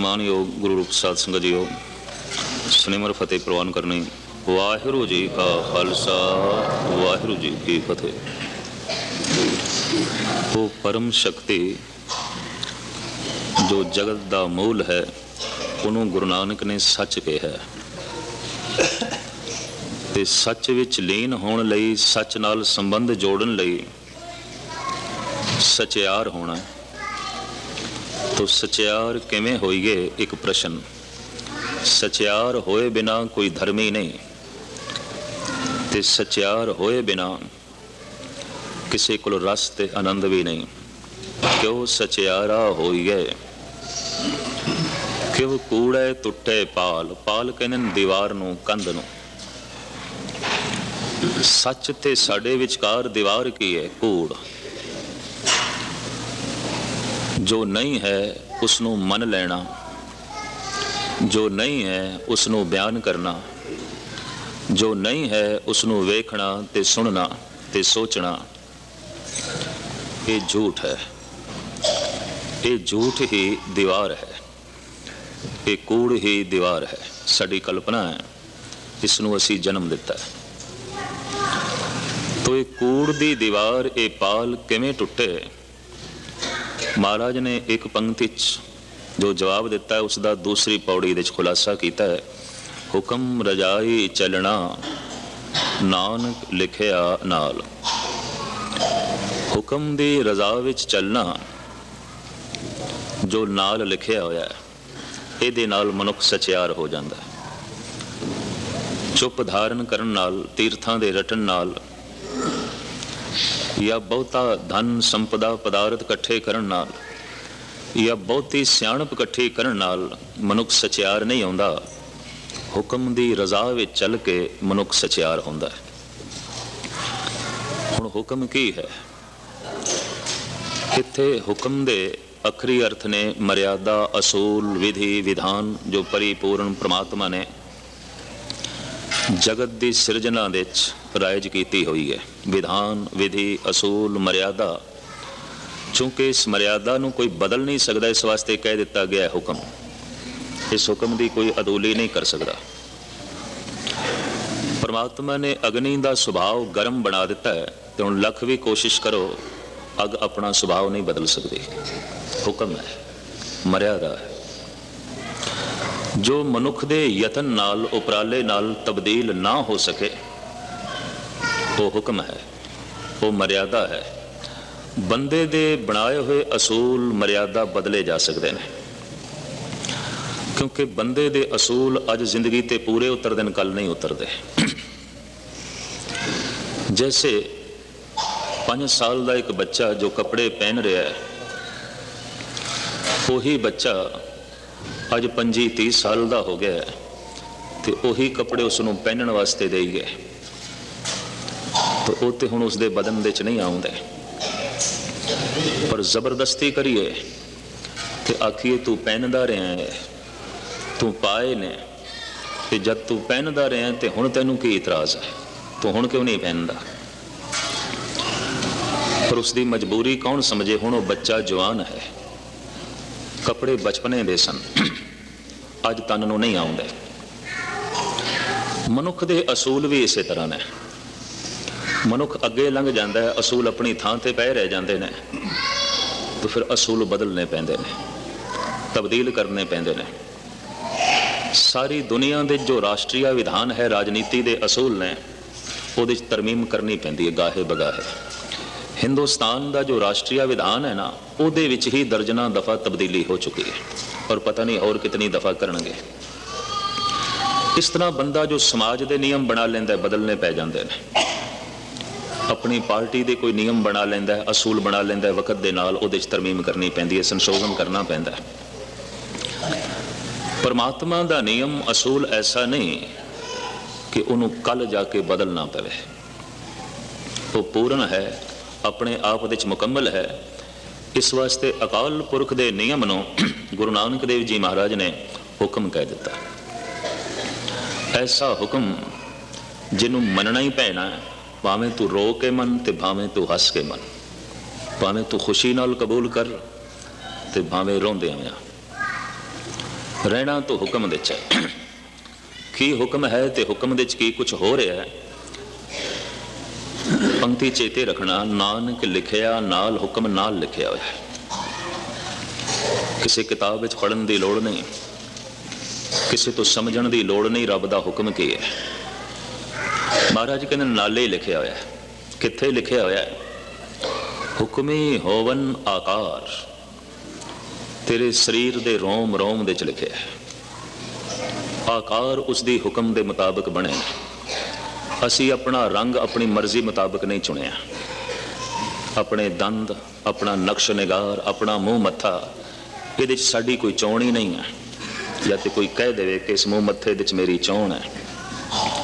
ਸਨਮਾਨਯੋਗ ਗੁਰੂ ਰੂਪ ਸਾਧ ਸੰਗਤ ਜੀਓ ਸੁਨੇਮਰ ਫਤਿਹ ਪ੍ਰਵਾਨ ਕਰਨੀ। ਵਾਹਿਗੁਰੂ ਜੀ ਕਾ ਖਾਲਸਾ, ਵਾਹਿਗੁਰੂ ਜੀ ਕੀ ਫਤਿਹ। ਉਹ ਪਰਮ ਸ਼ਕਤੀ ਜੋ ਜਗਤ ਦਾ ਮੂਲ ਹੈ, ਉਹਨੂੰ ਗੁਰੂ ਨਾਨਕ ਨੇ ਸੱਚ ਕਿਹਾ ਤੇ ਸੱਚ ਵਿੱਚ ਲੀਨ ਹੋਣ ਲਈ, ਸੱਚ ਨਾਲ ਸੰਬੰਧ ਜੋੜਨ ਲਈ ਸਚਿਆਰ ਹੋਣਾ। ਹੈ। ਤੋ ਸਚਿਆਰ ਕਿਵੇਂ ਹੋਈਏ ਇੱਕ ਪ੍ਰਸ਼ਨ। ਸਚਿਆਰ ਹੋਏ ਬਿਨਾ ਕੋਈ ਧਰਮੀ ਨਹੀਂ। ਤੇ ਸਚਿਆਰ ਹੋਏ ਬਿਨਾ ਕਿਸੇ ਕੋਲ ਰਸ ਤੇ ਆਨੰਦ ਵੀ ਨਹੀਂ। ਕਿਉ ਸਚਿਆਰਾ ਹੋਈਏ? ਕਿਉ ਕੂੜੇ ਟੁੱਟੇ ਪਾਲ ਪਾਲ ਕਹਿੰਦੇ ਨੇ ਦੀਵਾਰ ਨੂੰ ਕੰਧ ਨੂੰ? ਸੱਚ ਤੇ ਸਾਡੇ ਵਿਚਕਾਰ ਦੀਵਾਰ ਕੀ ਹੈ ਕੂੜ। ਜੋ ਨਹੀਂ ਹੈ ਉਸ ਨੂੰ ਮੰਨ ਲੈਣਾ। ਜੋ ਨਹੀਂ ਹੈ ਉਸ ਨੂੰ ਬਿਆਨ ਕਰਨਾ। ਜੋ ਨਹੀਂ ਹੈ ਉਸ ਨੂੰ ਵੇਖਣਾ ਤੇ ਸੁਣਨਾ ਤੇ ਸੋਚਣਾ। ਇਹ ਝੂਠ ਹੈ। ਇਹ ਝੂਠ ਹੀ ਦੀਵਾਰ ਹੈ। ਇਹ ਕੂੜ ਹੀ ਦੀਵਾਰ ਹੈ। ਸਾਡੀ ਕਲਪਨਾ ਹੈ। ਇਸ ਨੂੰ ਅਸੀਂ ਜਨਮ ਦਿੱਤਾ ਹੈ। ਤੋ ਇਹ ਕੂੜ ਦੀ ਦੀਵਾਰ, ਇਹ ਪਾਲ ਕਿਵੇਂ ਟੁੱਟੇ? ਮਹਾਰਾਜ ਨੇ ਇੱਕ ਪੰਕਤੀ ਚ ਜੋ ਜਵਾਬ ਦਿੱਤਾ ਹੈ ਉਸ ਦਾ ਦੂਸਰੀ ਪੌੜੀ ਦੇ ਖੁਲਾਸਾ ਕੀਤਾ ਹੈ। ਹੁਕਮ ਰਜਾਈ ਚੱਲਣਾ, ਨਾਨਕ ਲਿਖਿਆ ਨਾਲ। ਹੁਕਮ ਦੀ ਰਜ਼ਾ ਵਿੱਚ ਚੱਲਣਾ, ਜੋ ਨਾਲ ਲਿਖਿਆ ਹੋਇਆ ਹੈ, ਇਹਦੇ ਨਾਲ ਮਨੁੱਖ ਸਚਿਆਰ ਹੋ ਜਾਂਦਾ ਹੈ। ਚੁੱਪ ਧਾਰਨ ਕਰਨ ਨਾਲ, ਤੀਰਥਾਂ ਦੇ ਰਟਣ ਨਾਲ ਜਾਂ ਬਹੁਤਾ ਧਨ ਸੰਪਦਾ ਪਦਾਰਥ ਇਕੱਠੇ ਕਰਨ ਨਾਲ ਜਾਂ ਬਹੁਤੀ ਸਿਆਣਪ ਇਕੱਠੀ ਕਰਨ ਨਾਲ ਮਨੁੱਖ ਸਚਿਆਰ ਨਹੀਂ ਆਉਂਦਾ। ਹੁਕਮ ਦੀ ਰਜ਼ਾ ਵਿੱਚ ਚੱਲ ਕੇ ਮਨੁੱਖ ਸਚਿਆਰ ਹੁੰਦਾ ਹੈ। ਹੁਣ ਹੁਕਮ ਕੀ ਹੈ? ਇੱਥੇ ਹੁਕਮ ਦੇ ਅਖਰੀ ਅਰਥ ਨੇ ਮਰਿਆਦਾ, ਅਸੂਲ, ਵਿਧੀ, ਵਿਧਾਨ ਜੋ ਪਰਿਪੂਰਨ ਪ੍ਰਮਾਤਮਾ ਨੇ ਜਗਤ ਦੀ ਸਿਰਜਣਾ ਵਿੱਚ ਰਾਇਜ ਕੀਤੀ ਹੋਈ ਹੈ। ਵਿਧਾਨ, ਵਿਧੀ, ਅਸੂਲ, ਮਰਿਆਦਾ। ਚੂੰਕਿ ਇਸ ਮਰਿਆਦਾ ਨੂੰ ਕੋਈ ਬਦਲ ਨਹੀਂ ਸਕਦਾ, ਇਸ ਵਾਸਤੇ ਕਹਿ ਦਿੱਤਾ ਗਿਆ ਹੈ ਹੁਕਮ। ਇਸ ਹੁਕਮ ਦੀ ਕੋਈ ਅਦੂਲੀ ਨਹੀਂ ਕਰ ਸਕਦਾ। ਪਰਮਾਤਮਾ ਨੇ ਅਗਨੀ ਦਾ ਸੁਭਾਅ ਗਰਮ ਬਣਾ ਦਿੱਤਾ ਹੈ ਤੇ ਹੁਣ ਲੱਖ ਵੀ ਕੋਸ਼ਿਸ਼ ਕਰੋ, ਅਗ ਆਪਣਾ ਸੁਭਾਅ ਨਹੀਂ ਬਦਲ ਸਕਦੀ। ਹੁਕਮ ਹੈ, ਮਰਿਆਦਾ ਹੈ। ਜੋ ਮਨੁੱਖ ਦੇ ਯਤਨ ਨਾਲ, ਉਪਰਾਲੇ ਨਾਲ ਤਬਦੀਲ ਨਾ ਹੋ ਸਕੇ, ਉਹ ਹੁਕਮ ਹੈ, ਉਹ ਮਰਿਆਦਾ ਹੈ। ਬੰਦੇ ਦੇ ਬਣਾਏ ਹੋਏ ਅਸੂਲ ਮਰਿਆਦਾ ਬਦਲੇ ਜਾ ਸਕਦੇ ਨੇ। ਕਿਉਂਕਿ ਬੰਦੇ ਦੇ ਅਸੂਲ ਅੱਜ ਜ਼ਿੰਦਗੀ ਤੇ ਪੂਰੇ ਉਤਰਦੇ ਨੇ ਕੱਲ ਨਹੀਂ ਉਤਰਦੇ। ਜੈਸੇ 5 ਸਾਲ ਦਾ ਇੱਕ ਬੱਚਾ ਜੋ ਕੱਪੜੇ ਪਹਿਨ ਰਿਹਾ ਹੈ, ਉਹੀ ਬੱਚਾ ਅੱਜ 25 30 ਸਾਲ ਦਾ ਹੋ ਗਿਆ ਤੇ ਉਹੀ ਕੱਪੜੇ ਉਸ ਨੂੰ ਪਹਿਨਣ ਵਾਸਤੇ ਦੇਈ ਗਏ। ਤਾਂ ਉਹ ਤੇ ਹੁਣ ਉਸ ਦੇ ਬਦਨ ਦੇ ਚ ਨਹੀਂ ਆਉਂਦੇ। ਪਰ ਜ਼ਬਰਦਸਤੀ ਕਰੀਏ ਤੇ ਆਖੀਏ ਤੂੰ ਪਹਿਨਦਾ ਰਿਹਾ ਹੈ, ਤੂੰ ਪਾਏ ਨੇ। ਤੇ ਜਦ ਤੂੰ ਪਹਿਨਦਾ ਰਿਹਾ ਤੇ ਹੁਣ ਤੈਨੂੰ ਕੀ ਇਤਰਾਜ਼ ਹੈ? ਤੂੰ ਹੁਣ ਕਿਉਂ ਨਹੀਂ ਪਹਿਨਦਾ? ਪਰ ਉਸ ਦੀ ਮਜਬੂਰੀ ਕੌਣ ਸਮਝੇ? ਹੁਣ ਉਹ ਬੱਚਾ ਜਵਾਨ ਹੈ। ਕੱਪੜੇ ਬਚਪਨੇ ਦੇ ਸਨ। ਅੱਜ ਤਨ ਨੂੰ ਨਹੀਂ ਆਉਂਦੇ। ਮਨੁੱਖ ਦੇ ਅਸੂਲ ਵੀ ਇਸੇ ਤਰ੍ਹਾਂ ਨੇ। ਮਨੁੱਖ ਅੱਗੇ ਲੰਘ ਜਾਂਦਾ ਹੈ, ਅਸੂਲ ਆਪਣੀ ਥਾਂ ਤੇ ਪਏ ਰਹਿ ਜਾਂਦੇ ਨੇ। ਤਾਂ ਫਿਰ ਅਸੂਲ ਬਦਲਨੇ ਪੈਂਦੇ ਨੇ, ਤਬਦੀਲ ਕਰਨੇ ਪੈਂਦੇ ਨੇ। ਸਾਰੀ ਦੁਨੀਆ ਦੇ ਜੋ ਰਾਸ਼ਟਰੀय ਵਿਧਾਨ ਹੈ, ਰਾਜਨੀਤੀ ਦੇ ਅਸੂਲ ਨੇ, ਉਹਦੇ ਚ ਤਰਮੀਮ ਕਰਨੀ ਪੈਂਦੀ ਹੈ ਗਾਹੇ ਬਗਾਹੇ ਹਿੰਦੁਸਤਾਨ ਦਾ ਜੋ ਰਾਸ਼ਟਰੀय ਵਿਧਾਨ ਹੈ ਨਾ, ਉਹਦੇ ਵਿੱਚ ਹੀ ਦਰਜਨਾ ਦਫਾ ਤਬਦੀਲੀ ਹੋ ਚੁੱਕੀ ਹੈ। ਔਰ ਪਤਾ ਨਹੀਂ ਹੋਰ ਕਿਤਨੀ ਦਫਾ ਕਰਨਗੇ। ਇਸ ਤਰ੍ਹਾਂ ਬੰਦਾ ਜੋ ਸਮਾਜ ਦੇ ਨਿਯਮ ਬਣਾ ਲੈਂਦਾ ਹੈ, ਬਦਲਨੇ ਪੈ ਜਾਂਦੇ ਨੇ। ਆਪਣੀ ਪਾਰਟੀ ਦੇ ਕੋਈ ਨਿਯਮ ਬਣਾ ਲੈਂਦਾ ਹੈ, ਅਸੂਲ ਬਣਾ ਲੈਂਦਾ ਹੈ, ਵਕਤ ਦੇ ਨਾਲ ਉਹਦੇ ਚ ਤਰਮੀਮ ਕਰਨੀ ਪੈਂਦੀ ਹੈ, ਸੰਸ਼ੋਧਨ ਕਰਨਾ ਪੈਂਦਾ ਹੈ। ਪਰਮਾਤਮਾ ਦਾ ਨਿਯਮ, ਅਸੂਲ ਐਸਾ ਨਹੀਂ ਕਿ ਉਹਨੂੰ ਕੱਲ ਜਾ ਕੇ ਬਦਲਣਾ ਪਵੇ। ਉਹ ਪੂਰਨ ਹੈ ਆਪਣੇ ਆਪ ਵਿੱਚ ਮੁਕੰਮਲ ਹੈ। ਇਸ ਵਾਸਤੇ ਅਕਾਲ ਪੁਰਖ ਦੇ ਨਿਯਮ ਨੂੰ ਗੁਰੂ ਨਾਨਕ ਦੇਵ ਜੀ ਮਹਾਰਾਜ ਨੇ ਹੁਕਮ ਕਹਿ ਦਿੱਤਾ। ਐਸਾ ਹੁਕਮ ਜਿਹਨੂੰ ਮੰਨਣਾ ਹੀ ਪੈਣਾ ਭਾਵੇਂ ਤੂੰ ਰੋ ਕੇ ਮੰਨ ਤੇ ਭਾਵੇਂ ਤੂੰ ਹੱਸ ਕੇ ਮੰਨ। ਭਾਵੇਂ ਤੂੰ ਖੁਸ਼ੀ ਨਾਲ ਕਬੂਲ ਕਰ ਤੇ ਭਾਵੇਂ ਰੋਂਦੇ ਆਇਆ ਰਹਿਣਾ ਤਾਂ ਹੁਕਮ ਦੇ ਚ ਕੀ ਹੁਕਮ ਹੈ ਤੇ ਹੁਕਮ ਦੇ ਚ ਕੀ ਕੁਝ ਹੋ ਰਿਹਾ ਹੈ? ਪੰਕਤੀ ਚੇਤੇ ਰੱਖਣਾ, ਨਾਨਕ ਲਿਖਿਆ, ਨਾਲ ਹੁਕਮ ਨਾਲ ਲਿਖਿਆ ਹੋਇਆ ਹੈ। ਕਿਸੇ ਕਿਤਾਬ ਵਿੱਚ ਪੜਨ ਦੀ ਲੋੜ ਨਹੀਂ, ਕਿਸੇ ਤੋਂ ਸਮਝਣ ਦੀ ਲੋੜ ਨਹੀਂ, ਰੱਬ ਦਾ ਹੁਕਮ ਕੀ ਹੈ? ਮਹਾਰਾਜ ਕਹਿੰਦੇ, ਨਾਲੇ ਲਿਖਿਆ ਹੋਇਆ ਹੈ। ਕਿੱਥੇ ਲਿਖਿਆ ਹੋਇਆ ਹੈ? ਹੁਕਮੀ ਹੋਵਨ ਆਕਾਰ। ਤੇਰੇ ਸਰੀਰ ਦੇ ਰੋਮ ਰੋਮ ਵਿੱਚ ਲਿਖਿਆ ਹੈ। ਆਕਾਰ ਉਸ ਦੀ ਹੁਕਮ ਦੇ ਮੁਤਾਬਕ ਬਣੇ। ਅਸੀਂ ਆਪਣਾ ਰੰਗ ਆਪਣੀ ਮਰਜ਼ੀ ਮੁਤਾਬਕ ਨਹੀਂ ਚੁਣਿਆ। ਆਪਣੇ ਦੰਦ, ਆਪਣਾ ਨਕਸ਼ ਨਿਗਾਰ ਆਪਣਾ ਮੂੰਹ ਮੱਥਾ, ਇਹਦੇ ਚ ਸਾਡੀ ਕੋਈ ਚੋਣ ਹੀ ਨਹੀਂ ਹੈ। ਜਾਂ ਤੇ ਕੋਈ ਕਹਿ ਦੇਵੇ ਕਿ ਇਸ ਮੂੰਹ ਮੱਥੇ ਦੇ ਵਿੱਚ ਮੇਰੀ ਚੋਣ ਹੈ।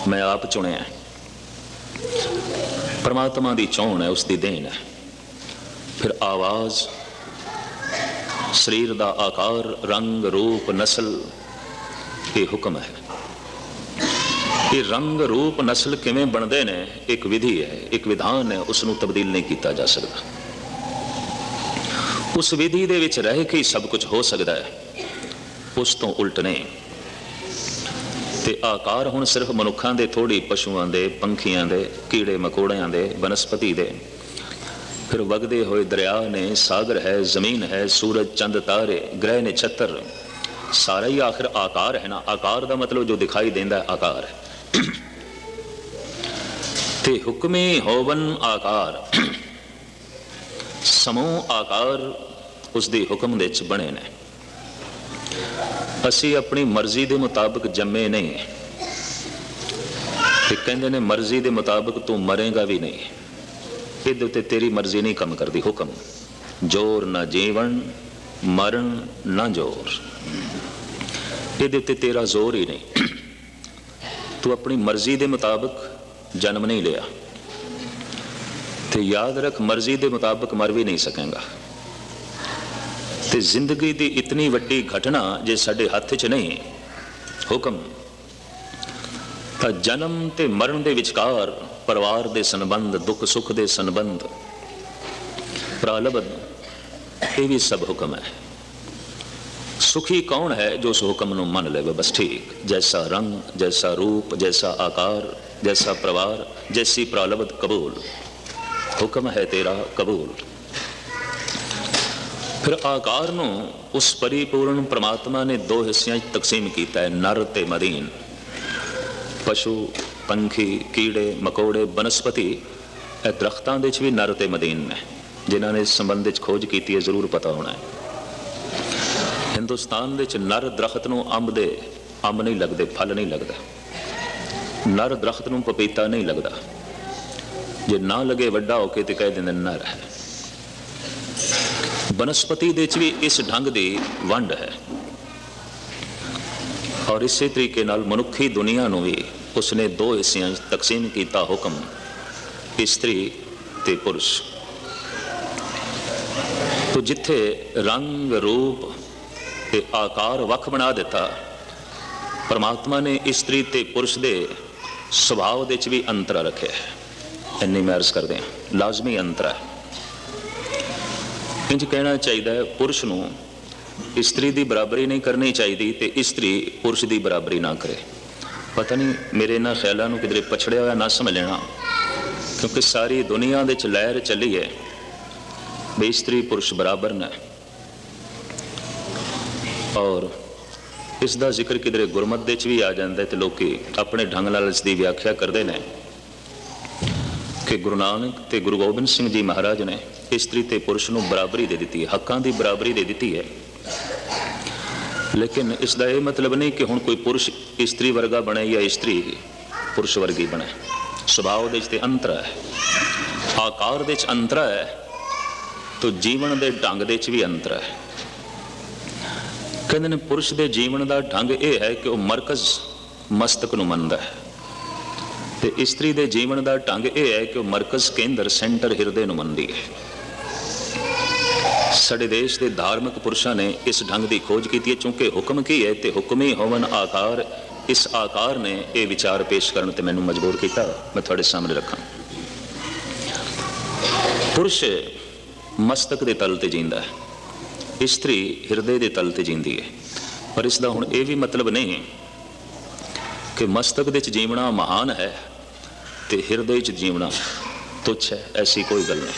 ਮੈਂ ਆਪ ਚੁਣਿਆ ਪਰਮਾਤਮਾ ਦੀ ਚੋਣ ਹੈ ਉਸ ਦੀ ਦੇਣ ਹੈ। ਫਿਰ ਆਵਾਜ਼, ਸਰੀਰ ਦਾ ਆਕਾਰ, ਰੰਗ, ਰੂਪ, ਨਸਲ, ਇਹ ਹੁਕਮ ਹੈ। ਇਹ ਰੰਗ ਰੂਪ ਨਸਲ ਕਿਵੇਂ ਬਣਦੇ ਨੇ, ਇੱਕ ਵਿਧੀ ਹੈ, ਇੱਕ ਵਿਧਾਨ ਹੈ ਉਸ ਨੂੰ ਤਬਦੀਲ ਨਹੀਂ ਕੀਤਾ ਜਾ ਸਕਦਾ। ਉਸ ਵਿਧੀ ਦੇ ਵਿੱਚ ਰਹਿ ਕੇ ਹੀ ਸਭ ਕੁਝ ਹੋ ਸਕਦਾ ਹੈ। ਉਸ ਤੋਂ ਉਲਟ ਨਹੀਂ। ਤੇ ਆਕਾਰ ਹੁਣ ਸਿਰਫ ਮਨੁੱਖਾਂ ਦੇ ਥੋੜੀ ਪਸ਼ੂਆਂ ਦੇ, ਪੰਖੀਆਂ ਦੇ, ਕੀੜੇ ਮਕੋੜਿਆਂ ਦੇ, ਬਨਸਪਤੀ ਦੇ। ਫਿਰ ਵਗਦੇ ਹੋਏ ਦਰਿਆ ਨੇ, ਸਾਗਰ ਹੈ, ਜ਼ਮੀਨ ਹੈ, ਸੂਰਜ, ਚੰਦ, ਤਾਰੇ, ਗ੍ਰਹਿ ਨੇ ਛੱਤਰ ਸਾਰਾ ਹੀ ਆਖਰ ਆਕਾਰ ਹੈ ਨਾ? ਆਕਾਰ ਦਾ ਮਤਲਬ ਜੋ ਦਿਖਾਈ ਦਿੰਦਾ ਆਕਾਰ ਹੈ। ਤੇ ਹੁਕਮੇ ਹੋਵਨ ਆਕਾਰ। ਸਮੂਹ ਆਕਾਰ ਉਸ ਦੇ ਹੁਕਮ ਦੇ ਵਿੱਚ ਬਣੇ ਨੇ। ਅਸੀਂ ਆਪਣੀ ਮਰਜ਼ੀ ਦੇ ਮੁਤਾਬਕ ਜੰਮੇ ਨਹੀਂ। ਤੇ ਕਹਿੰਦੇ ਨੇ, ਮਰਜ਼ੀ ਦੇ ਮੁਤਾਬਕ ਤੂੰ ਮਰੇਗਾ ਵੀ ਨਹੀਂ। ਇਹਦੇ ਉੱਤੇ ਤੇਰੀ ਮਰਜ਼ੀ ਨਹੀਂ ਕੰਮ ਕਰਦੀ, ਹੁਕਮ। ਜੋਰ ਨਾ ਜੀਵਨ, ਮਰਨ ਨਾ ਜੋਰ। ਇਹਦੇ ਉੱਤੇ ਤੇਰਾ ਜ਼ੋਰ ਹੀ ਨਹੀਂ। ਤੂੰ ਆਪਣੀ ਮਰਜ਼ੀ ਦੇ ਮੁਤਾਬਕ ਜਨਮ ਨਹੀਂ ਲਿਆ ਤੇ ਯਾਦ ਰੱਖ ਮਰਜ਼ੀ ਦੇ ਮੁਤਾਬਕ ਮਰ ਵੀ ਨਹੀਂ ਸਕੇਗਾ। ਤੇ ਜ਼ਿੰਦਗੀ ਦੀ ਇਤਨੀ ਵੱਡੀ ਘਟਨਾ ਜੇ ਸਾਡੇ ਹੱਥ 'ਚ ਨਹੀਂ, ਹੁਕਮ, ਤਾਂ ਜਨਮ ਤੇ ਮਰਨ ਦੇ ਵਿਚਕਾਰ ਪਰਿਵਾਰ ਦੇ ਸੰਬੰਧ, ਦੁੱਖ ਸੁੱਖ ਦੇ ਸੰਬੰਧ, ਪ੍ਰਾਲਬਧ, ਇਹ ਵੀ ਸਭ ਹੁਕਮ ਹੈ। ਸੁਖੀ ਕੌਣ ਹੈ ਜੋ ਉਸ ਹੁਕਮ ਨੂੰ ਮੰਨ ਲਵੇ? ਬਸ ਠੀਕ। ਜੈਸਾ ਰੰਗ, ਜੈਸਾ ਰੂਪ, ਜੈਸਾ ਆਕਾਰ, ਜੈਸਾ ਪਰਿਵਾਰ, ਜੈਸੀ ਪ੍ਰਾਲਬਤ ਕਬੂਲ। ਹੁਕਮ ਹੈ ਤੇਰਾ ਕਬੂਲ। ਫਿਰ ਆਕਾਰ ਨੂੰ ਉਸ ਪਰਿਪੂਰਨ ਪ੍ਰਮਾਤਮਾ ਨੇ ਦੋ ਹਿੱਸਿਆਂ 'ਚ ਤਕਸੀਮ ਕੀਤਾ ਹੈ, ਨਰ ਤੇ ਮਦੀਨ ਪਸ਼ੂ, ਪੰਖੀ, ਕੀੜੇ, ਮਕੌੜੇ, ਬਨਸਪਤੀ, ਇਹ ਦਰਖਤਾਂ ਦੇ 'ਚ ਵੀ ਨਰ ਤੇ ਮਦੀਨ ਨੇ, ਜਿਨ੍ਹਾਂ ਨੇ ਇਸ ਸੰਬੰਧ ਵਿੱਚ ਖੋਜ ਕੀਤੀ ਹੈ, ਜ਼ਰੂਰ ਪਤਾ ਹੋਣਾ ਹੈ। ਹਿੰਦੁਸਤਾਨ ਦੇ 'ਚ ਨਰ ਦਰਖਤ ਨੂੰ ਅੰਬ ਦੇ ਅੰਬ ਨਹੀਂ ਲੱਗਦੇ, ਫਲ ਨਹੀਂ ਲੱਗਦਾ। ਨਰ ਦਰਖਤ ਨੂੰ ਪਪੀਤਾ ਨਹੀਂ ਲੱਗਦਾ। ਜੇ ਨਾ ਲਗੇ ਵੱਡਾ ਹੋ ਕੇ ਤੇ ਕਹਿ ਦਿੰਦੇ ਨਰ ਹੈ। ਬਨਸਪਤੀ ਦੇ ਚ ਵੀ ਇਸ ਢੰਗ ਦੀ ਵੰਡ ਹੈ। ਔਰ ਇਸੇ ਤਰੀਕੇ ਨਾਲ ਮਨੁੱਖੀ ਦੁਨੀਆ ਨੂੰ ਵੀ ਉਸਨੇ ਦੋ ਹਿੱਸਿਆਂ 'ਚ ਤਕਸੀਮ ਕੀਤਾ ਹੁਕਮ, ਇਸਤਰੀ ਤੇ ਪੁਰਸ਼। ਤੋ ਜਿੱਥੇ ਰੰਗ, ਰੂਪ ਤੇ ਆਕਾਰ ਵੱਖ ਬਣਾ ਦਿੱਤਾ। ਪਰਮਾਤਮਾ ਨੇ ਇਸਤਰੀ ਤੇ ਪੁਰਸ਼ ਦੇ ਸੁਭਾਅ ਦੇ ਚ ਵੀ ਅੰਤਰ ਰੱਖਿਆ ਹੈ। ਇੰਨੀ ਮੈਂ ਕਰਦੇ ਹਾਂ, ਲਾਜ਼ਮੀ ਅੰਤਰ ਹੈ। ਇੰਜ ਕਹਿਣਾ ਚਾਹੀਦਾ ਹੈ, ਪੁਰਸ਼ ਨੂੰ ਇਸਤਰੀ ਦੀ ਬਰਾਬਰੀ ਨਹੀਂ ਕਰਨੀ ਚਾਹੀਦੀ ਤੇ ਇਸਤਰੀ ਪੁਰਸ਼ ਦੀ ਬਰਾਬਰੀ ਨਾ ਕਰੇ। ਪਤਾ ਨਹੀਂ ਮੇਰੇ ਇਹਨਾਂ ਖਿਆਲਾਂ ਨੂੰ ਕਿਧਰੇ ਪਛੜਿਆ ਹੋਇਆ ਨਾ ਸਮਝ ਲੈਣਾ, ਕਿਉਂਕਿ ਸਾਰੀ ਦੁਨੀਆ ਦੇ ਚ ਲਹਿਰ ਚੱਲੀ ਹੈ ਵੀ ਇਸਤਰੀ ਪੁਰਸ਼ ਬਰਾਬਰ ਨੇ ਔਰ ਇਸ ਦਾ ਜ਼ਿਕਰ ਕਿਧਰੇ ਗੁਰਮਤ ਦੇ ਚ ਵੀ ਆ ਜਾਂਦਾ ਤੇ ਲੋਕੀ ਆਪਣੇ ਢੰਗ ਨਾਲ ਇਸ ਦੀ ਵਿਆਖਿਆ ਕਰਦੇ ਨੇ ਕਿ ਗੁਰੂ ਨਾਨਕ ਤੇ ਗੁਰੂ ਗੋਬਿੰਦ ਸਿੰਘ ਜੀ ਮਹਾਰਾਜ ਨੇ ਇਸਤਰੀ ਤੇ ਪੁਰਸ਼ ਨੂੰ ਬਰਾਬਰੀ ਦੇ ਦਿੱਤੀ ਹੈ, ਹੱਕਾਂ ਦੀ ਬਰਾਬਰੀ ਦੇ ਦਿੱਤੀ ਹੈ। ਲੇਕਿਨ ਇਸ ਦਾ ਇਹ ਮਤਲਬ ਨਹੀਂ ਕਿ ਹੁਣ ਕੋਈ ਪੁਰਸ਼ ਇਸਤਰੀ ਵਰਗਾ ਬਣੇ ਜਾਂ ਇਸਤਰੀ ਪੁਰਸ਼ ਵਰਗੀ ਬਣੇ। ਸੁਭਾਅ ਦੇ ਵਿੱਚ ਤੇ ਅੰਤਰ ਹੈ। ਆਕਾਰ ਦੇ ਵਿੱਚ ਅੰਤਰ ਹੈ। ਤੋ ਜੀਵਨ ਦੇ ਢੰਗ ਦੇ ਵਿੱਚ ਵੀ ਅੰਤਰ ਹੈ। ਕਹਿੰਦੇ ਨੇ ਪੁਰਸ਼ ਦੇ ਜੀਵਨ ਦਾ ਢੰਗ ਇਹ ਹੈ ਕਿ ਉਹ ਮਰਕਜ਼ ਮਸਤਕ ਨੂੰ ਮੰਨਦਾ ਹੈ। ਤੇ ਇਸਤਰੀ ਦੇ ਜੀਵਨ ਦਾ ਢੰਗ ਇਹ ਹੈ ਕਿ ਉਹ ਮਰਕਜ਼ ਕੇਂਦਰ, ਸੈਂਟਰ ਹਿਰਦੇ ਨੂੰ ਮੰਨਦੀ ਹੈ। ਸਾਡੇ ਦੇਸ਼ ਦੇ ਧਾਰਮਿਕ ਪੁਰਸ਼ਾਂ ਨੇ ਇਸ ਢੰਗ ਦੀ ਖੋਜ ਕੀਤੀ ਹੈ, ਕਿਉਂਕਿ ਹੁਕਮ ਕੀ ਹੈ ਤੇ ਹੁਕਮੀ ਹੋਵਨ ਆਕਾਰ। ਇਸ ਆਕਾਰ ਨੇ ਇਹ ਵਿਚਾਰ ਪੇਸ਼ ਕਰਨ ਤੇ ਮੈਨੂੰ ਮਜਬੂਰ ਕੀਤਾ। ਮੈਂ ਤੁਹਾਡੇ ਸਾਹਮਣੇ ਰੱਖਾਂ। ਪੁਰਸ਼ ਮਸਤਕ ਦੇ ਤਲ ਤੇ ਜਿੰਦਾ ਹੈ। ਇਸਤਰੀ ਹਿਰਦੇ ਦੇ ਤਲ ਤੇ ਜਿੰਦੀ ਹੈ ਪਰ ਇਸ ਦਾ ਹੁਣ ਇਹ ਵੀ ਮਤਲਬ ਨਹੀਂ ਕਿ ਮਸਤਕ ਦੇ ਚ ਜੀਵਣਾ ਮਹਾਨ ਹੈ ਤੇ ਹਿਰਦੇ ਚ ਜੀਵਣਾ ਤੁੱਛ ਹੈ, ਐਸੀ ਕੋਈ ਗੱਲ ਨਹੀਂ।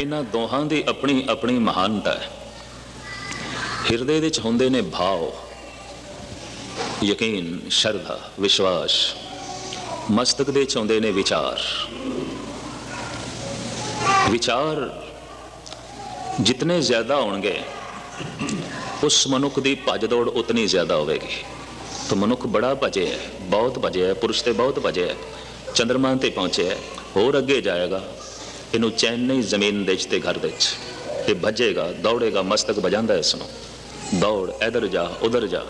ਇਹਨਾਂ ਦੋਹਾਂ ਦੀ ਆਪਣੀ ਆਪਣੀ ਮਹਾਨਤਾ ਹੈ। ਹਿਰਦੇ ਵਿੱਚ ਹੁੰਦੇ ਨੇ ਭਾਵ, ਯਕੀਨ, ਸ਼ਰਧਾ, ਵਿਸ਼ਵਾਸ। ਮਸਤਕ ਦੇ ਚ ਹੁੰਦੇ ਨੇ ਵਿਚਾਰ। ਵਿਚਾਰ ਜਿਤਨੇ ਜ਼ਿਆਦਾ ਹੋਣਗੇ, ਉਸ ਮਨੁੱਖ ਦੀ ਭੱਜ ਦੌੜ ਉਤਨੀ ਜ਼ਿਆਦਾ ਹੋਵੇਗੀ। ਤਾਂ ਮਨੁੱਖ ਬੜਾ ਭਜੇ ਹੈ, ਬਹੁਤ ਭਜੇ ਹੈ, ਪੁਰਸ਼ ਤੇ ਬਹੁਤ ਭਜੇ ਹੈ ਚੰਦਰਮਾ ਤੇ ਪਹੁੰਚੇ ਹੈ, ਹੋਰ ਅੱਗੇ ਜਾਏਗਾ। ਇਹਨੂੰ ਚੈਨ ਨਹੀਂ ਜ਼ਮੀਨ ਦੇ ਚ ਤੇ ਘਰ ਦੇ ਚ ਇਹ ਭਜੇਗਾ, ਦੌੜੇਗਾ, ਮਸਤਕ ਵਜਾਂਦਾ ਇਸ ਨੂੰ। ਦੌੜ, ਇਧਰ ਜਾ, ਉਧਰ ਜਾ।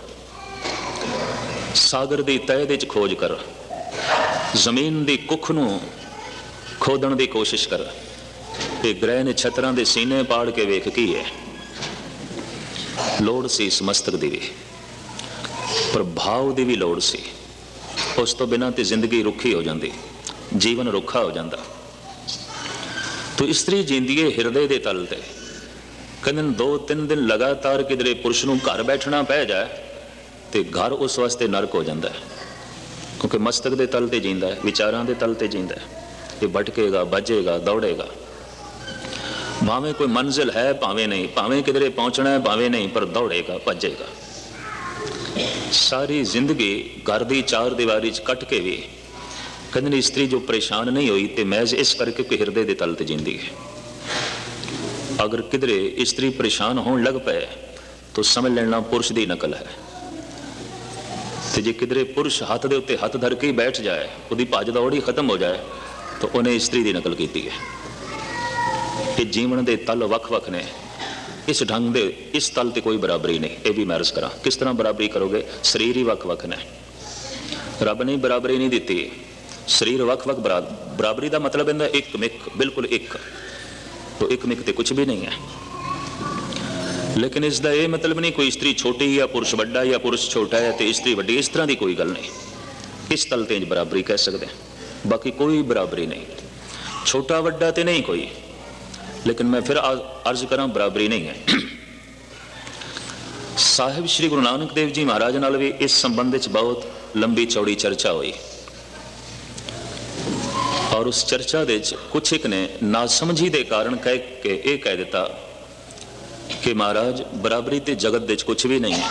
ਸਾਗਰ ਦੀ ਤਹਿ ਦੇ ਚ ਖੋਜ ਕਰ। ਜ਼ਮੀਨ ਦੀ ਕੁੱਖ ਨੂੰ ਖੋਦਣ ਦੀ ਕੋਸ਼ਿਸ਼ ਕਰ। ਤੇ ਗ੍ਰਹਿ ਨੇ ਛਤਰਾਂ ਦੇ ਸੀਨੇ ਪਾੜ ਕੇ ਵੇਖ ਕੀ ਹੈ? ਲੋੜ ਸੀ ਇਸ ਮਸਤਕ ਦੀ ਵੀ। ਪਰਭਾਵ ਦੀ ਵੀ ਲੋੜ ਸੀ। ਉਸ ਤੋਂ ਬਿਨਾਂ ਤੇ ਜ਼ਿੰਦਗੀ ਰੁੱਖੀ ਹੋ ਜਾਂਦੀ। ਜੀਵਨ ਰੁੱਖਾ ਹੋ ਜਾਂਦਾ। ਤੋ ਇਸਤਰੀ ਜਿੰਦੀਏ ਹਿਰਦੇ ਦੇ ਤਲ ਤੇ। ਕਹਿੰਦੇ ਨੇ ਦੋ ਤਿੰਨ ਦਿਨ ਲਗਾਤਾਰ ਕਿਧਰੇ ਪੁਰਸ਼ ਨੂੰ ਘਰ ਬੈਠਣਾ ਪੈ ਜਾਏ ਤੇ ਘਰ ਉਸ ਵਾਸਤੇ ਨਰਕ ਹੋ ਜਾਂਦਾ। ਹੈ ਕਿਉਂਕਿ ਮਸਤਕ ਦੇ ਤਲ ਤੇ ਜਿੰਦਾ ਹੈ, ਵਿਚਾਰਾਂ ਦੇ ਤਲ ਤੇ ਜਿੰਦਾ ਹੈ। ਇਹ ਭਟਕੇਗਾ ਭਜੇਗਾ ਦੌੜੇਗਾ। ਭਾਵੇਂ ਕੋਈ ਮੰਜ਼ਿਲ ਹੈ, ਭਾਵੇਂ ਨਹੀਂ, ਭਾਵੇਂ ਕਿਧਰੇ ਪਹੁੰਚਣਾ ਹੈ, ਭਾਵੇਂ ਨਹੀਂ, ਪਰ ਦੌੜੇਗਾ, ਭਜੇਗਾ। ਸਾਰੀ ਜ਼ਿੰਦਗੀ ਘਰ ਦੀ ਚਾਰ ਦੀਵਾਰੀ 'ਚ ਕੱਟ ਕੇ ਵੀ ਕਹਿੰਦੇ ਇਸਤਰੀ ਜੋ ਪਰੇਸ਼ਾਨ ਨਹੀਂ ਹੋਈ ਤੇ ਮਹਿਜ਼ ਇਸ ਕਰਕੇ ਕਿ ਹਿਰਦੇ ਦੇ ਤਲ ਤੇ ਜਿੰਦੀ ਹੈ। ਅਗਰ ਕਿਧਰੇ ਇਸਤਰੀ ਪਰੇਸ਼ਾਨ ਹੋਣ ਲੱਗ ਪਏ, ਤਾਂ ਸਮਝ ਲੈਣਾ ਪੁਰਸ਼ ਦੀ ਨਕਲ ਹੈ। ਤੇ ਜੇ ਕਿਧਰੇ ਪੁਰਸ਼ ਹੱਥ ਦੇ ਉੱਤੇ ਹੱਥ ਧਰ ਕੇ ਬੈਠ ਜਾਏ, ਉਹਦੀ ਭੱਜ ਦੌੜ ਹੀ ਖਤਮ ਹੋ ਜਾਏ, ਤਾਂ ਉਹਨੇ ਇਸਤਰੀ ਦੀ ਨਕਲ ਕੀਤੀ ਹੈ। ਇਹ ਜੀਵਨ ਦੇ ਤਲ ਵੱਖ-ਵੱਖ ਨੇ। ਇਸ ਢੰਗ ਦੇ, ਇਸ ਤਲ ਤੇ ਕੋਈ ਬਰਾਬਰੀ ਨਹੀਂ। ਇਹ ਵੀ ਮੈਰਜ਼ ਕਰਾਂ। ਕਿਸ ਤਰ੍ਹਾਂ ਬਰਾਬਰੀ ਕਰੋਗੇ? ਸਰੀਰ ਹੀ ਵੱਖ-ਵੱਖ ਨੇ। ਰੱਬ ਨੇ ਬਰਾਬਰੀ ਨਹੀਂ ਦਿੱਤੀ। ਸਰੀਰ ਵੱਖ-ਵੱਖ ਬਰਾ- ਬਰਾਬਰੀ ਦਾ ਮਤਲਬ ਹੁੰਦਾ ਇੱਕ ਮਿਕ ਬਿਲਕੁਲ ਇੱਕ। ਤੋ ਇੱਕ ਮਿਕ ਤੇ ਕੁਝ ਵੀ ਨਹੀਂ ਹੈ। ਲੇਕਿਨ ਇਸ ਦਾ ਇਹ ਮਤਲਬ ਨਹੀਂ ਕੋਈ ਇਸਤਰੀ ਛੋਟੀ ਜਾਂ ਪੁਰਸ਼ ਵੱਡਾ ਜਾਂ ਪੁਰਸ਼ ਛੋਟਾ ਹੈ ਤੇ ਇਸਤਰੀ ਵੱਡੀ, ਇਸ ਤਰ੍ਹਾਂ ਦੀ ਕੋਈ ਗੱਲ ਨਹੀਂ। ਇਸ ਤਲ ਤੇ ਬਰਾਬਰੀ ਕਹਿ ਸਕਦੇ ਹਾਂ। ਬਾਕੀ ਕੋਈ ਬਰਾਬਰੀ ਨਹੀਂ। ਛੋਟਾ ਵੱਡਾ ਤੇ ਨਹੀਂ ਕੋਈ। ਲੇਕਿਨ ਮੈਂ ਫਿਰ ਅ- ਅਰਜ਼ ਕਰਾਂ ਬਰਾਬਰੀ ਨਹੀਂ ਹੈ। ਸਾਹਿਬ ਸ੍ਰੀ ਗੁਰੂ ਨਾਨਕ ਦੇਵ ਜੀ ਮਹਾਰਾਜ ਨਾਲ ਵੀ ਇਸ ਸੰਬੰਧ ਵਿੱਚ ਬਹੁਤ ਲੰਬੀ ਚੌੜੀ ਚਰਚਾ ਹੋਈ। ਔਰ ਉਸ ਚਰਚਾ ਦੇ ਵਿੱਚ ਕੁਛ ਇੱਕ ਨੇ ਨਾਸਮਝੀ ਦੇ ਕਾਰਨ ਕਹਿ ਕੇ ਇਹ ਕਹਿ ਦਿੱਤਾ ਕਿ ਮਹਾਰਾਜ, ਬਰਾਬਰੀ ਤੇ ਜਗਤ ਦੇ ਵਿੱਚ ਕੁਝ ਵੀ ਨਹੀਂ ਹੈ।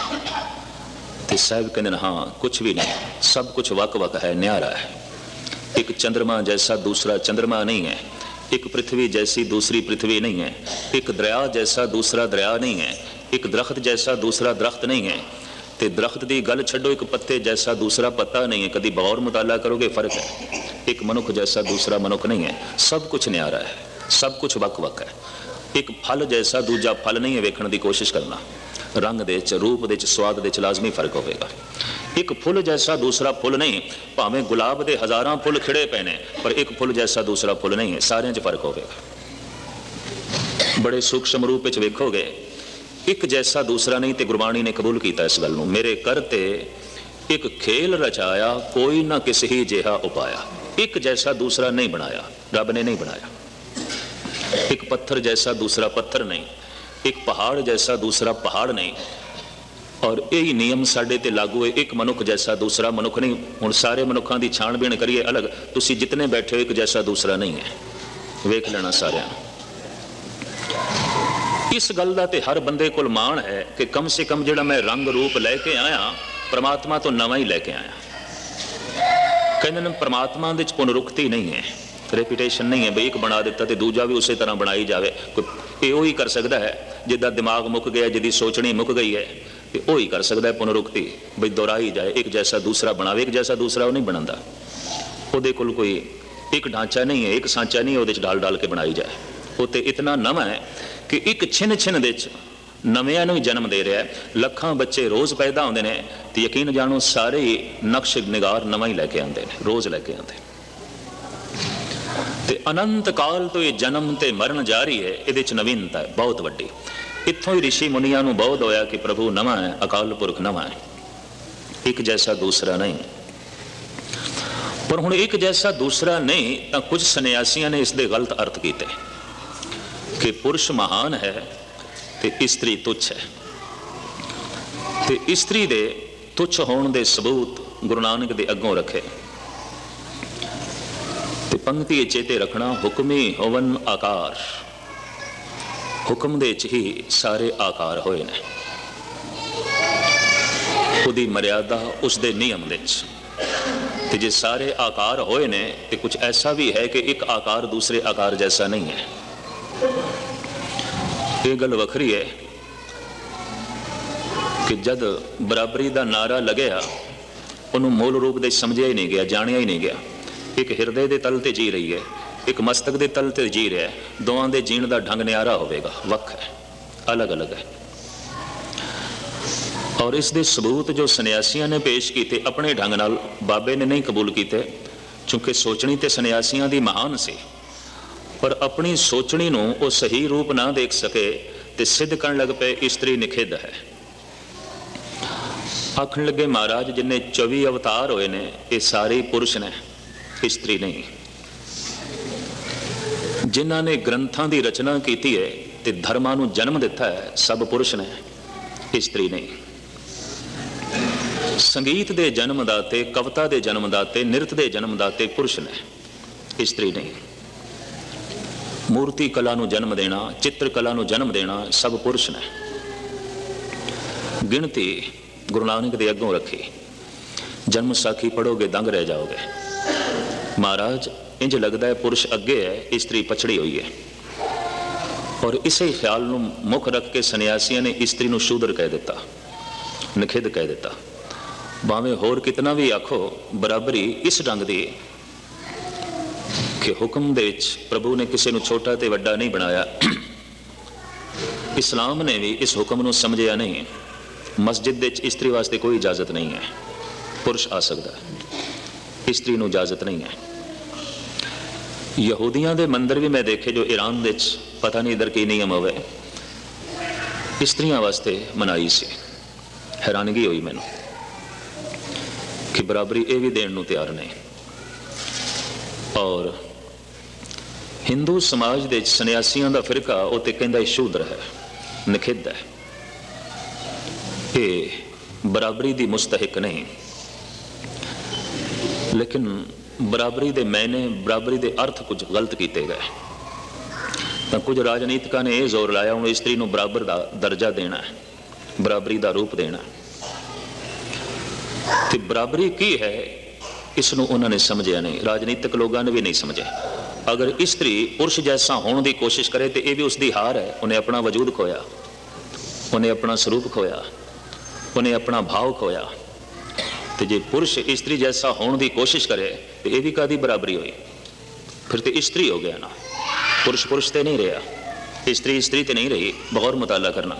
ਤੇ ਸਾਹਿਬ ਕਹਿੰਦੇ ਨੇ, ਹਾਂ ਕੁਝ ਵੀ ਨਹੀਂ। ਸਭ ਕੁਝ ਵਕ-ਵਕ ਹੈ, ਨਿਆਰਾ ਹੈ। ਇੱਕ ਚੰ드ਰਮਾ ਜੈਸਾ ਦੂਸਰਾ ਚੰ드ਰਮਾ ਨਹੀਂ ਹੈ। ਇੱਕ ਪ੍ਰithvi ਜੈਸੀ ਦੂਸਰੀ ਪ੍ਰithvi ਨਹੀਂ ਹੈ। ਇੱਕ ਦਰਿਆ ਜੈਸਾ ਦੂਸਰਾ ਦਰਿਆ ਨਹੀਂ ਹੈ। ਇੱਕ ਦਰਖਤ ਜੈਸਾ ਦੂਸਰਾ ਦਰਖਤ ਨਹੀਂ ਹੈ। ਤੇ ਦਰਖਤ ਦੀ ਗੱਲ ਛੱਡੋ, ਇੱਕ ਪੱਤੇ ਜੈਸਾ ਦੂਸਰਾ ਪੱਤਾ ਨਹੀਂ ਹੈ। ਕਦੀ ਗੌਰ ਮੁਤਾਲਾ ਕਰੋਗੇ, ਫ਼ਰਕ ਹੈ। ਇੱਕ ਮਨੁੱਖ ਜੈਸਾ ਦੂਸਰਾ ਮਨੁੱਖ ਨਹੀਂ ਹੈ। ਸਭ ਕੁਝ ਨਿਆਰਾ ਹੈ। ਸਭ ਕੁਝ ਵਕ-ਵਕ ਹੈ। ਇੱਕ ਫਲ ਜੈਸਾ ਦੂਜਾ ਫਲ ਨਹੀਂ ਹੈ ਵੇਖਣ ਦੀ ਕੋਸ਼ਿਸ਼ ਕਰਨਾ। ਰੰਗ ਦੇ ਚ ਰੂਪ ਦੇ ਚ ਸਵਾਦ ਦੇ ਚ ਲਾਜ਼ਮੀ ਫ਼ਰਕ ਹੋਵੇਗਾ। ਇੱਕ ਫੁੱਲ ਜੈਸਾ ਦੂਸਰਾ ਫੁੱਲ ਨਹੀਂ, ਭਾਵੇਂ ਗੁਲਾਬ ਦੇ ਹਜ਼ਾਰਾਂ ਫੁੱਲ ਖਿੜੇ ਪਏ ਨੇ, ਪਰ ਇੱਕ ਫੁੱਲ ਜੈਸਾ ਦੂਸਰਾ ਫੁੱਲ ਨਹੀਂ ਹੈ, ਸਾਰਿਆਂ 'ਚ ਫ਼ਰਕ ਹੋਵੇਗਾ। ਬੜੇ ਸੂਖਸ਼ਮ ਰੂਪ ਵਿੱਚ ਵੇਖੋਗੇ, ਇੱਕ ਜੈਸਾ ਦੂਸਰਾ ਨਹੀਂ ਤੇ ਗੁਰਬਾਣੀ ਨੇ ਕਬੂਲ ਕੀਤਾ ਇਸ ਗੱਲ ਨੂੰ। ਮੇਰੇ ਕਰਤੇ ਇੱਕ ਖੇਲ ਰਚਾਇਆ, ਕੋਈ ਨਾ ਕਿਸੇ ਹੀ ਜਿਹਾ ਉਪਾਇਆ। ਇੱਕ ਜੈਸਾ ਦੂਸਰਾ ਨਹੀਂ ਬਣਾਇਆ, ਰੱਬ ਨੇ ਨਹੀਂ ਬਣਾਇਆ। ਇੱਕ ਪੱਥਰ ਜੈਸਾ ਦੂਸਰਾ ਪੱਥਰ ਨਹੀਂ, ਇੱਕ ਪਹਾੜ ਜੈਸਾ ਦੂਸਰਾ ਪਹਾੜ ਨਹੀਂ ਔਰ ਇਹੀ ਨਿਯਮ ਸਾਡੇ ਤੇ ਲਾਗੂ ਹੈ। ਇੱਕ ਮਨੁੱਖ ਜੈਸਾ ਦੂਸਰਾ ਮਨੁੱਖ ਨਹੀਂ। ਹੁਣ ਸਾਰੇ ਮਨੁੱਖਾਂ ਦੀ ਛਾਣਬੀਣ ਕਰੀਏ ਅਲੱਗ। ਤੁਸੀਂ ਜਿਤਨੇ ਬੈਠੇ ਹੋ, ਇੱਕ ਜੈਸਾ ਦੂਸਰਾ ਨਹੀਂ ਹੈ। ਵੇਖ ਲੈਣਾ ਸਾਰਿਆਂ ਨੂੰ। ਇਸ ਗੱਲ ਦਾ ਤੇ ਹਰ ਬੰਦੇ ਕੋਲ ਮਾਣ ਹੈ ਕਿ ਕਮ ਸੇ ਕਮ ਜਿਹੜਾ ਮੈਂ ਰੰਗ ਰੂਪ ਲੈ ਕੇ ਆਇਆ, ਪ੍ਰਮਾਤਮਾ ਤੋਂ ਨਵਾਂ ਹੀ ਲੈ ਕੇ ਆਇਆ। ਕਹਿੰਦੇ ਨੇ ਪ੍ਰਮਾਤਮਾ ਦੇ ਵਿੱਚ ਪੁਨਰੁਕਤੀ ਨਹੀਂ ਹੈ। ਰੈਪੀਟੇਸ਼ਨ ਨਹੀਂ ਹੈ ਬਈ ਇੱਕ ਬਣਾ ਦਿੱਤਾ ਤੇ ਦੂਜਾ ਵੀ ਉਸੇ ਤਰ੍ਹਾਂ ਬਣਾਈ ਜਾਵੇ। ਕੋਈ ਇਹ ਉਹੀ ਕਰ ਸਕਦਾ ਹੈ, ਜਿੱਦਾਂ ਦਿਮਾਗ ਮੁੱਕ ਗਿਆ, ਜਿਹਦੀ ਸੋਚਣੀ ਮੁੱਕ ਗਈ ਹੈ। ਤੇ ਉਹ ਹੀ ਕਰ ਸਕਦਾ ਹੈ ਪੁਨਰੁਕਤੀ ਬਈ ਦੁਹਰਾਈ ਜਾਏ, ਇੱਕ ਜੈਸਾ ਦੂਸਰਾ ਬਣਾਵੇ, ਇੱਕ ਜੈਸਾ ਦੂਸਰਾ ਉਹ ਨਹੀਂ ਬਣਾਉਂਦਾ ਉਹਦੇ ਕੋਲ ਕੋਈ ਇੱਕ ਢਾਂਚਾ ਨਹੀਂ ਹੈ, ਇੱਕ ਸਾਂਚਾ ਨਹੀਂ ਉਹਦੇ ਚ ਡਾਲ ਡਾਲ ਕੇ ਬਣਾਈ ਜਾਏ। ਉਹ ਤੇ ਇਤਨਾ ਨਵਾਂ ਹੈ ਕਿ ਇੱਕ ਛਿਨ ਛਿਨ ਦੇ ਚ ਨਵਿਆਂ ਨੂੰ ਹੀ ਜਨਮ ਦੇ ਰਿਹਾ ਹੈ। ਲੱਖਾਂ ਬੱਚੇ ਰੋਜ਼ ਪੈਦਾ ਹੁੰਦੇ ਨੇ ਤੇ ਯਕੀਨ ਜਾਣੋ, ਸਾਰੇ ਨਕਸ਼ ਨਿਗਾਰ ਨਵਾਂ ਹੀ ਲੈ ਕੇ ਆਉਂਦੇ ਨੇ, ਰੋਜ਼ ਲੈ ਕੇ ਆਉਂਦੇ ਤੇ ਅਨੰਤ ਕਾਲ ਤੋਂ ਇਹ ਜਨਮ ਤੇ ਮਰਨ ਜਾਰੀ ਹੈ, ਇਹਦੇ ਚ ਨਵੀਨਤਾ ਹੈ, ਬਹੁਤ ਵੱਡੀ। ਇੱਥੋਂ ਹੀ ਰਿਸ਼ੀ ਮੁਨੀਆਂ ਨੂੰ ਬਹੁਤ ਹੋਇਆ ਕਿ ਪ੍ਰਭੂ ਨਵਾਂ ਹੈ, ਅਕਾਲ ਪੁਰਖ ਨਵਾਂ ਹੈ। ਇੱਕ ਜੈਸਾ ਦੂਸਰਾ ਨਹੀਂ। ਪਰ ਹੁਣ ਇੱਕ ਜੈਸਾ ਦੂਸਰਾ ਨਹੀਂ, ਤਾਂ ਕੁਝ ਸੰਨਿਆਸੀਆਂ ਨੇ ਇਸ ਦੇ ਗਲਤ ਅਰਥ ਕੀਤੇ। ਕਿ ਪੁਰਸ਼ ਮਹਾਨ ਹੈ ਤੇ ਇਸਤਰੀ ਤੁੱਛ ਹੈ। ਤੇ ਇਸਤਰੀ ਦੇ ਤੁੱਛ ਹੋਣ ਦੇ ਸਬੂਤ ਗੁਰੂ ਨਾਨਕ ਦੇ ਅੱਗੋਂ ਰੱਖੇ। ਤੇ ਪੰਕਤੀ ਚੇਤੇ ਰੱਖਣਾ ਹੁਕਮੀ ਹਵਨ ਆਕਾਰ। ਹੁਕਮ ਦੇ ਚ ਹੀ ਸਾਰੇ ਆਕਾਰ ਹੋਏ ਨੇ। ਉਹਦੀ ਮਰਿਆਦਾ ਉਸ ਦੇ ਨਿਯਮ ਦੇ ਚ ਤੇ ਜੇ ਸਾਰੇ ਆਕਾਰ ਹੋਏ ਨੇ, ਤੇ ਕੁਝ ਐਸਾ ਵੀ ਹੈ ਕਿ ਇੱਕ ਆਕਾਰ ਦੂਸਰੇ ਆਕਾਰ ਜੈਸਾ ਨਹੀਂ ਹੈ। ਇਹ ਗੱਲ ਵੱਖਰੀ ਹੈ ਕਿ ਜਦ ਬਰਾਬਰੀ ਦਾ ਨਾਰਾ ਲੱਗਿਆ, ਉਹਨੂੰ ਮੂਲ ਰੂਪ ਦੇ ਸਮਝਿਆ ਹੀ ਨਹੀਂ ਗਿਆ, ਜਾਣਿਆ ਹੀ ਨਹੀਂ ਗਿਆ। ਇੱਕ ਹਿਰਦੇ ਦੇ ਤਲ ਤੇ ਜੀ ਰਹੀ ਹੈ। ਇੱਕ ਮਸਤਕ ਦੇ ਤਲ ਤੇ ਜੀ ਰਿਹਾ ਹੈ। ਦੋਵਾਂ ਦੇ ਜੀਣ ਦਾ ਢੰਗ ਨਿਆਰਾ ਹੋਵੇਗਾ। ਵੱਖ ਹੈ। ਅਲੱਗ-ਅਲੱਗ ਹੈ। ਔਰ ਇਸ ਦੇ ਸਬੂਤ ਜੋ ਸੰਨਿਆਸੀਆਂ ਨੇ ਪੇਸ਼ ਕੀਤੇ, ਆਪਣੇ ਢੰਗ ਨਾਲ ਬਾਬੇ ਨੇ ਨਹੀਂ ਕਬੂਲ ਕੀਤੇ, ਕਿਉਂਕਿ ਸੋਚਣੀ ਤੇ ਸੰਨਿਆਸੀਆਂ ਦੀ ਮਹਾਨ ਸੀ। ਪਰ ਆਪਣੀ ਸੋਚਣੀ ਨੂੰ ਉਹ ਸਹੀ ਰੂਪ ਨਾ ਦੇਖ ਸਕੇ ਤੇ ਸਿੱਧ ਕਰਨ ਲੱਗ ਪਏ, ਇਸਤਰੀ ਨਿਖੇਧ ਹੈ। ਆਖਣ ਲੱਗੇ, ਮਹਾਰਾਜ, ਜਿੰਨੇ 24 ਅਵਤਾਰ ਹੋਏ ਨੇ, ਇਹ ਸਾਰੇ ਪੁਰਸ਼ ਨੇ, ਇਸਤਰੀ ਨਹੀਂ। ਜਿਨ੍ਹਾਂ ਨੇ ਗ੍ਰੰਥਾਂ ਦੀ ਰਚਨਾ ਕੀਤੀ ਹੈ ਤੇ ਧਰਮਾਂ ਨੂੰ ਜਨਮ ਦਿੱਤਾ ਹੈ, ਸਭ ਪੁਰਸ਼ ਨੇ ਇਸਤਰੀ ਨਹੀਂ। ਸੰਗੀਤ ਦੇ ਜਨਮਦਾਤੇ, ਕਵਿਤਾ ਦੇ ਜਨਮਦਾਤੇ, ਨਿਰਤ ਦੇ ਜਨਮਦਾਤੇ ਪੁਰਸ਼ ਨੇ ਇਸਤਰੀ ਨਹੀਂ। ਮੂਰਤੀ ਕਲਾ ਨੂੰ ਜਨਮ ਦੇਣਾ, ਚਿੱਤਰ ਕਲਾ ਨੂੰ ਜਨਮ ਦੇਣਾ, ਸਭ ਪੁਰਸ਼ ਨੇ। ਗਿਣਤੀ ਗੁਰੂ ਨਾਨਕ ਦੇ ਅੱਗੋਂ ਰੱਖੀ। ਜਨਮ ਸਾਖੀ ਪੜੋਗੇ ਦੰਗ ਰਹਿ ਜਾਓਗੇ। ਮਹਾਰਾਜ ਇੰਜ ਲੱਗਦਾ ਹੈ ਪੁਰਸ਼ ਅੱਗੇ ਹੈ ਇਸਤਰੀ ਪਛੜੀ ਹੋਈ ਹੈ। ਔਰ ਇਸੇ ਖਿਆਲ ਨੂੰ ਮੁੱਖ ਰੱਖ ਕੇ ਸੰਨਿਆਸੀਆਂ ਨੇ ਇਸਤਰੀ ਨੂੰ ਸ਼ੂਦਰ ਕਹਿ ਦਿੱਤਾ, ਨਖਿੱਧ ਕਹਿ ਦਿੱਤਾ। ਭਾਵੇਂ ਹੋਰ ਕਿਤਨਾ ਵੀ ਆਖੋ, ਬਰਾਬਰੀ ਇਸ ਢੰਗ ਦੀ ਕਿ ਹੁਕਮ ਦੇ ਵਿੱਚ ਪ੍ਰਭੂ ਨੇ ਕਿਸੇ ਨੂੰ ਛੋਟਾ ਤੇ ਵੱਡਾ ਨਹੀਂ ਬਣਾਇਆ। ਇਸਲਾਮ ਨੇ ਵੀ ਇਸ ਹੁਕਮ ਨੂੰ ਸਮਝਿਆ ਨਹੀਂ ਮਸਜਿਦ ਵਿੱਚ ਇਸਤਰੀ ਵਾਸਤੇ ਕੋਈ ਇਜਾਜ਼ਤ ਨਹੀਂ ਹੈ। ਪੁਰਸ਼ ਆ ਸਕਦਾ ਇਸਤਰੀ ਨੂੰ ਇਜਾਜ਼ਤ ਨਹੀਂ ਹੈ। ਯਹੂਦੀਆਂ ਦੇ ਮੰਦਰ ਵੀ ਮੈਂ ਦੇਖੇ ਜੋ ਈਰਾਨ ਦੇ ਵਿੱਚ ਪਤਾ ਨਹੀਂ ਇਧਰ ਕੀ ਨਿਯਮ ਹੋਵੇ। ਇਸਤਰੀਆਂ ਵਾਸਤੇ ਮਨਾਈ ਸੀ। ਹੈਰਾਨਗੀ ਹੋਈ ਮੈਨੂੰ ਕਿ ਬਰਾਬਰੀ ਇਹ ਵੀ ਦੇਣ ਨੂੰ ਤਿਆਰ ਨਹੀਂ। ਔਰ ਹਿੰਦੂ ਸਮਾਜ ਦੇ ਵਿੱਚ ਸੰਨਿਆਸੀਆਂ ਦਾ ਫਿਰਕਾ ਉਹ ਤੇ ਕਹਿੰਦਾ ਸ਼ੂਦਰ ਹੈ, ਨਖਿੱਧ ਹੈ। ਇਹ ਬਰਾਬਰੀ ਦੀ ਮੁਸਤਹਿਕ ਨਹੀਂ। ਲੇਕਿਨ ਬਰਾਬਰੀ ਦੇ ਮੈਨੇ, ਬਰਾਬਰੀ ਦੇ ਅਰਥ ਕੁਝ ਗਲਤ ਕੀਤੇ ਗਏ। ਤਾਂ ਕੁਝ ਰਾਜਨੀਤਿਕਾਂ ਨੇ ਇਹ ਜ਼ੋਰ ਲਾਇਆ, ਹੁਣ ਇਸਤਰੀ ਨੂੰ ਬਰਾਬਰ ਦਾ ਦਰਜਾ ਦੇਣਾ ਹੈ, ਬਰਾਬਰੀ ਦਾ ਰੂਪ ਦੇਣਾ ਤੇ ਬਰਾਬਰੀ ਕੀ ਹੈ, ਇਸ ਨੂੰ ਉਹਨਾਂ ਨੇ ਸਮਝਿਆ ਨਹੀਂ, ਰਾਜਨੀਤਿਕ ਲੋਕਾਂ ਨੇ ਵੀ ਨਹੀਂ ਸਮਝਿਆ। ਅਗਰ ਇਸਤਰੀ ਪੁਰਸ਼ ਜੈਸਾ ਹੋਣ ਦੀ ਕੋਸ਼ਿਸ਼ ਕਰੇ ਤੇ ਇਹ ਵੀ ਉਸ ਦੀ ਹਾਰ ਹੈ, ਉਹਨੇ ਆਪਣਾ ਵਜੂਦ ਖੋਇਆ, ਉਹਨੇ ਆਪਣਾ ਸਰੂਪ ਖੋਇਆ, ਉਹਨੇ ਆਪਣਾ ਭਾਵ ਖੋਇਆ। ਤੇ ਜੇ ਪੁਰਸ਼ ਇਸਤਰੀ ਜੈਸਾ ਹੋਣ ਦੀ ਕੋਸ਼ਿਸ਼ ਕਰੇ ਤੇ ਇਹ ਕਾਦੀ ਬਰਾਬਰੀ ਹੋਈ? ਫਿਰ ਤੇ ਇਸਤਰੀ ਹੋ ਗਿਆ ਨਾ। ਪੁਰਸ਼ ਪੁਰਸ਼ ਤੇ ਨਹੀਂ ਰਿਹਾ। ਇਸਤਰੀ ਇਸਤਰੀ ਤੇ ਨਹੀਂ ਰਹੀ। ਬਹੁਤ ਮੁਤਾਲਾ ਕਰਨਾ।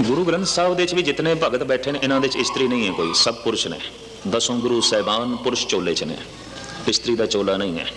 ਗੁਰੂ ਗ੍ਰੰਥ ਸਾਹਿਬ ਦੇ ਵਿੱਚ ਵੀ ਜਿਤਨੇ ਭਗਤ ਬੈਠੇ ਨੇ, ਇਹਨਾਂ ਦੇ ਵਿੱਚ ਇਸਤਰੀ ਨਹੀਂ ਹੈ ਕੋਈ। ਸਭ ਪੁਰਸ਼ ਨੇ। ਦਸੋਂ ਗੁਰੂ ਸਹਿਬਾਨ ਪੁਰਸ਼ ਚੋਲੇ ਚ ਨੇ। ਇਸਤਰੀ ਦਾ ਚੋਲਾ ਨਹੀਂ ਹੈ।